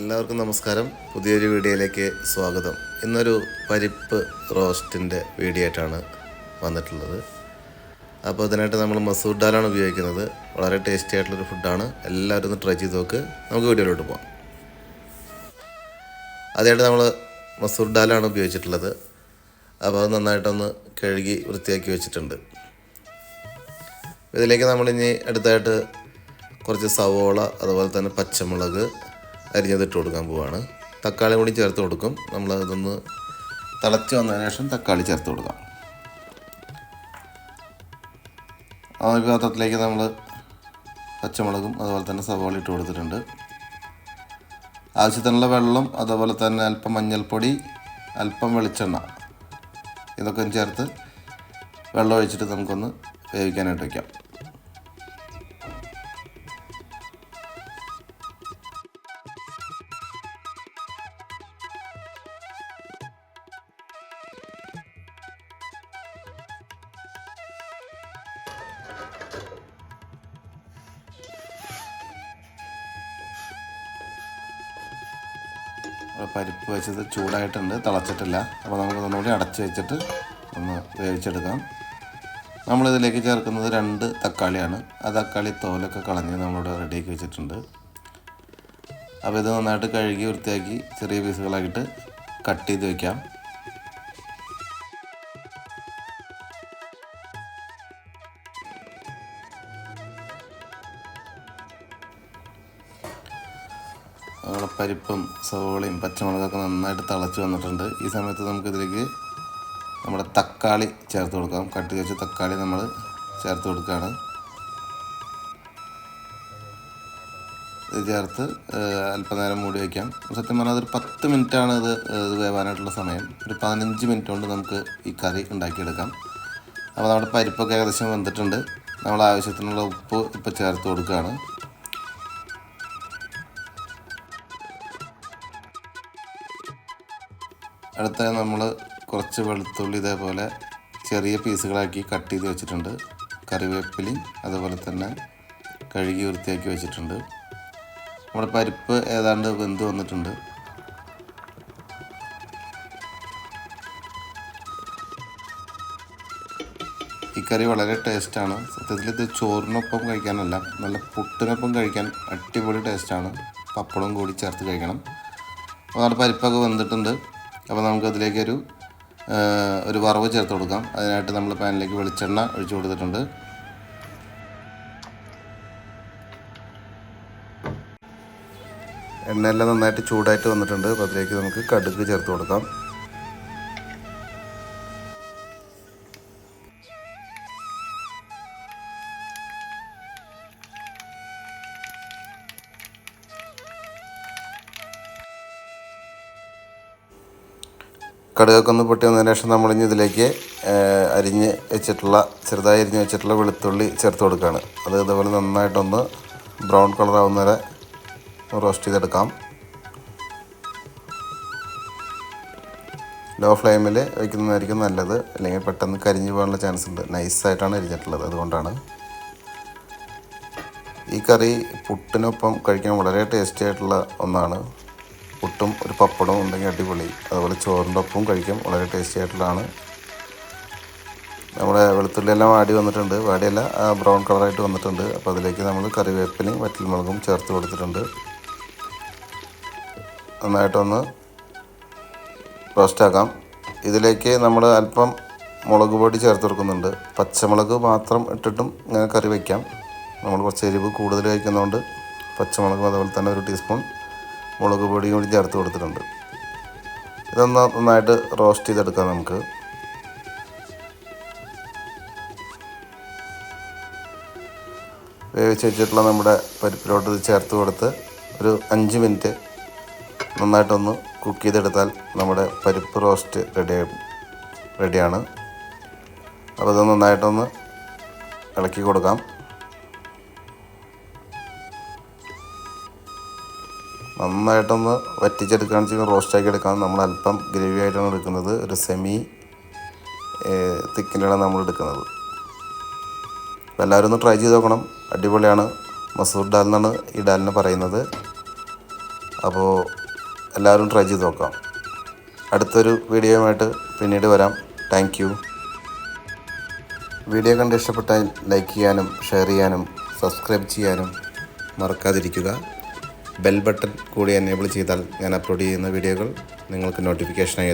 എല്ലാവർക്കും നമസ്കാരം. പുതിയൊരു വീഡിയോയിലേക്ക് സ്വാഗതം. ഇന്നൊരു പരിപ്പ് റോസ്റ്റിന്റെ വീഡിയോ ആയിട്ടാണ് വന്നിട്ടുള്ളത്. അപ്പോൾ അതിനായിട്ട് നമ്മൾ മസൂർ ഡാലാണ് ഉപയോഗിക്കുന്നത്. വളരെ ടേസ്റ്റി ആയിട്ടുള്ളൊരു ഫുഡാണ്. എല്ലാവരും ഒന്ന് ട്രൈ ചെയ്ത് നോക്ക്. നമുക്ക് വീഡിയോയിലോട്ട് പോകാം ആദ്യമായിട്ട് നമ്മൾ മസൂർ ഡാലാണ് ഉപയോഗിച്ചിട്ടുള്ളത്. അപ്പോൾ അത് നന്നായിട്ടൊന്ന് കഴുകി വൃത്തിയാക്കി വെച്ചിട്ടുണ്ട്. ഇതിലേക്ക് നമ്മളിനി അടുത്തായിട്ട് കുറച്ച് സവോള അതുപോലെ തന്നെ പച്ചമുളക് അരിഞ്ഞതിട്ട് കൊടുക്കാൻ പോവാണ്. തക്കാളി കൂടി ചേർത്ത് കൊടുക്കും. നമ്മൾ അതൊന്ന് തിളച്ച് വന്നതിന് ശേഷം തക്കാളി ചേർത്ത് കൊടുക്കാം. ആ പാത്രത്തിലേക്ക് നമ്മൾ പച്ചമുളകും അതുപോലെ തന്നെ സവാള ഇട്ട് കൊടുത്തിട്ടുണ്ട്. ആവശ്യത്തിനുള്ള വെള്ളം അതുപോലെ തന്നെ അല്പം മഞ്ഞൾപ്പൊടി അല്പം വെളിച്ചെണ്ണ ഇതൊക്കെ ചേർത്ത് വെള്ളം ഒഴിച്ചിട്ട് നമുക്കൊന്ന് വേവിക്കാനായിട്ട് വയ്ക്കാം പരിപ്പ് വെച്ചത് ചൂടായിട്ടുണ്ട് തിളച്ചിട്ടില്ല. അപ്പോൾ നമുക്ക് ഒന്നുകൂടി അടച്ച് വെച്ചിട്ട് ഒന്ന് വേവിച്ചെടുക്കാം. നമ്മളിതിലേക്ക് ചേർക്കുന്നത് രണ്ട് തക്കാളിയാണ്. ആ തക്കാളി തോലൊക്കെ കളഞ്ഞ് നമ്മളിവിടെ റെഡിയാക്കി വെച്ചിട്ടുണ്ട്. അപ്പോൾ ഇത് നന്നായിട്ട് കഴുകി വൃത്തിയാക്കി ചെറിയ പീസുകളായിട്ട് കട്ട് ചെയ്ത് വെക്കാം. നമ്മുടെ പരിപ്പും സവോളയും പച്ചമുളകൊക്കെ നന്നായിട്ട് തിളച്ച് വന്നിട്ടുണ്ട്. ഈ സമയത്ത് നമുക്കിതിലേക്ക് നമ്മുടെ തക്കാളി ചേർത്ത് കൊടുക്കാം. കട്ട് കഴിച്ച തക്കാളി നമ്മൾ ചേർത്ത് കൊടുക്കുകയാണ്. ഇത് ചേർത്ത് അല്പനേരം മൂടി വയ്ക്കാം സത്യം പറഞ്ഞാൽ അതൊരു പത്ത് മിനിറ്റാണ് ഇത് ഇത് വേവാനായിട്ടുള്ള സമയം. ഒരു പതിനഞ്ച് മിനിറ്റ് കൊണ്ട് നമുക്ക് ഈ കറി ഉണ്ടാക്കിയെടുക്കാം. അപ്പോൾ നമ്മുടെ പരിപ്പൊക്കെ ഏകദേശം വെന്തിട്ടുണ്ട്. നമ്മൾ ആവശ്യത്തിനുള്ള ഉപ്പ് ഇപ്പോൾ ചേർത്ത് കൊടുക്കുകയാണ്. അടുത്ത നമ്മൾ കുറച്ച് വെളുത്തുള്ളി ഇതേപോലെ ചെറിയ പീസുകളാക്കി കട്ട് ചെയ്ത് വെച്ചിട്ടുണ്ട്. കറിവേപ്പിലയും അതുപോലെ തന്നെ കഴുകി വൃത്തിയാക്കി വെച്ചിട്ടുണ്ട്. നമ്മുടെ പരിപ്പ് ഏതാണ്ട് വെന്ത് വന്നിട്ടുണ്ട്. ഈ കറി വളരെ ടേസ്റ്റാണ്. സത്യത്തിൽ ഇത് ചോറിനൊപ്പം കഴിക്കാനല്ല നല്ല പുട്ടിനൊപ്പം കഴിക്കാൻ അടിപൊളി ടേസ്റ്റാണ്. പപ്പടവും കൂടി ചേർത്ത് കഴിക്കണം. അപ്പോൾ പരിപ്പൊക്കെ വെന്തിട്ടുണ്ട്. അപ്പോൾ നമുക്കതിലേക്കൊരു ഒരു വറവ് ചേർത്ത് കൊടുക്കാം. അതിനായിട്ട് നമ്മൾ പാനിലേക്ക് വെളിച്ചെണ്ണ ഒഴിച്ചു കൊടുത്തിട്ടുണ്ട്. എണ്ണയെല്ലാം നന്നായിട്ട് ചൂടായിട്ട് വന്നിട്ടുണ്ട്. അപ്പോൾ അതിലേക്ക് നമുക്ക് കടുക് ചേർത്ത് കൊടുക്കാം. കടുകൊക്കെ ഒന്ന് പൊട്ടി വന്നതിന് ശേഷം നമ്മളിനി ഇതിലേക്ക് അരിഞ്ഞ് വെച്ചിട്ടുള്ള ചെറുതായി അരിഞ്ഞ് വെച്ചിട്ടുള്ള വെളുത്തുള്ളി ചേർത്ത് കൊടുക്കുകയാണ്. അത് ഇതുപോലെ നന്നായിട്ടൊന്ന് ബ്രൗൺ കളർ ആവുന്ന വരെ റോസ്റ്റ് ചെയ്തെടുക്കാം. ലോ ഫ്ലെയിമിൽ വയ്ക്കുന്നതായിരിക്കും നല്ലത്. അല്ലെങ്കിൽ പെട്ടെന്ന് കരിഞ്ഞു പോകാനുള്ള ചാൻസ് ഉണ്ട്. നൈസായിട്ടാണ് അരിഞ്ഞിട്ടുള്ളത്. അതുകൊണ്ടാണ്. ഈ കറി പുട്ടിനൊപ്പം കഴിക്കാൻ വളരെ ടേസ്റ്റി ആയിട്ടുള്ള ഒന്നാണ്. പുട്ടും ഒരു പപ്പടവും ഉണ്ടെങ്കിൽ അടിപൊളി. അതുപോലെ ചോറിന്റെ ഒപ്പവും കഴിക്കും. വളരെ ടേസ്റ്റി ആയിട്ടുള്ളതാണ്. നമ്മുടെ വെളുത്തുള്ളിയെല്ലാം വാടി വന്നിട്ടുണ്ട്. വാടിയല്ല ബ്രൗൺ കളറായിട്ട് വന്നിട്ടുണ്ട്. അപ്പോൾ അതിലേക്ക് നമ്മൾ കറിവേപ്പിലയും വറ്റൽമുളകും ചേർത്ത് കൊടുത്തിട്ടുണ്ട്. നന്നായിട്ടൊന്ന് റോസ്റ്റാക്കാം ഇതിലേക്ക് നമ്മൾ അല്പം മുളക് പൊടി ചേർത്ത് കൊടുക്കുന്നുണ്ട്. പച്ചമുളക് മാത്രം ഇട്ടിട്ടും ഇങ്ങനെ കറി വയ്ക്കാം. നമ്മൾ കുറച്ച് എരിവ് കൂടുതൽ കഴിക്കുന്നതുകൊണ്ട് പച്ചമുളകും അതുപോലെ തന്നെ ഒരു ടീസ്പൂൺ മുളക് പൊടിയും കൂടി ചേർത്ത് കൊടുത്തിട്ടുണ്ട്. ഇതൊന്ന് നന്നായിട്ട് റോസ്റ്റ് ചെയ്തെടുക്കാം നമുക്ക്. വേവിച്ച് വെച്ചിട്ടുള്ള നമ്മുടെ പരിപ്പിലോട്ട് ഇത് ചേർത്ത് കൊടുത്ത് ഒരു അഞ്ച് മിനിറ്റ് നന്നായിട്ടൊന്ന് കുക്ക് ചെയ്തെടുത്താൽ നമ്മുടെ പരിപ്പ് റോസ്റ്റ് റെഡി റെഡിയാണ്. അപ്പോൾ ഇത് നന്നായിട്ടൊന്ന് ഇളക്കി കൊടുക്കാം. നന്നായിട്ടൊന്ന് വറ്റിച്ചെടുക്കുകയാണ് ചെയ്യുന്നത് റോസ്റ്റാക്കി എടുക്കാൻ നമ്മൾ അല്പം ഗ്രേവി ആയിട്ടാണ് എടുക്കുന്നത്. ഒരു സെമി തിക്കിന്റെയാണ് നമ്മൾ എടുക്കുന്നത്. എല്ലാവരും ഒന്ന് ട്രൈ ചെയ്ത് നോക്കണം. അടിപൊളിയാണ്. മസൂർ ഡാൽ എന്നാണ് ഈ ഡാലിന് പറയുന്നത്. അപ്പോൾ എല്ലാവരും ട്രൈ ചെയ്ത് നോക്കാം. അടുത്തൊരു വീഡിയോയുമായിട്ട് പിന്നീട് വരാം. താങ്ക് വീഡിയോ കണ്ട് ഇഷ്ടപ്പെട്ടാൽ ലൈക്ക് ചെയ്യാനും ഷെയർ ചെയ്യാനും സബ്സ്ക്രൈബ് ചെയ്യാനും മറക്കാതിരിക്കുക. ബെൽ ബട്ടൺ കൂടി എനേബിൾ ചെയ്താൽ ഞാൻ അപ്ലോഡ് ചെയ്യുന്ന വീഡിയോകൾ നിങ്ങൾക്ക് നോട്ടിഫിക്കേഷനായി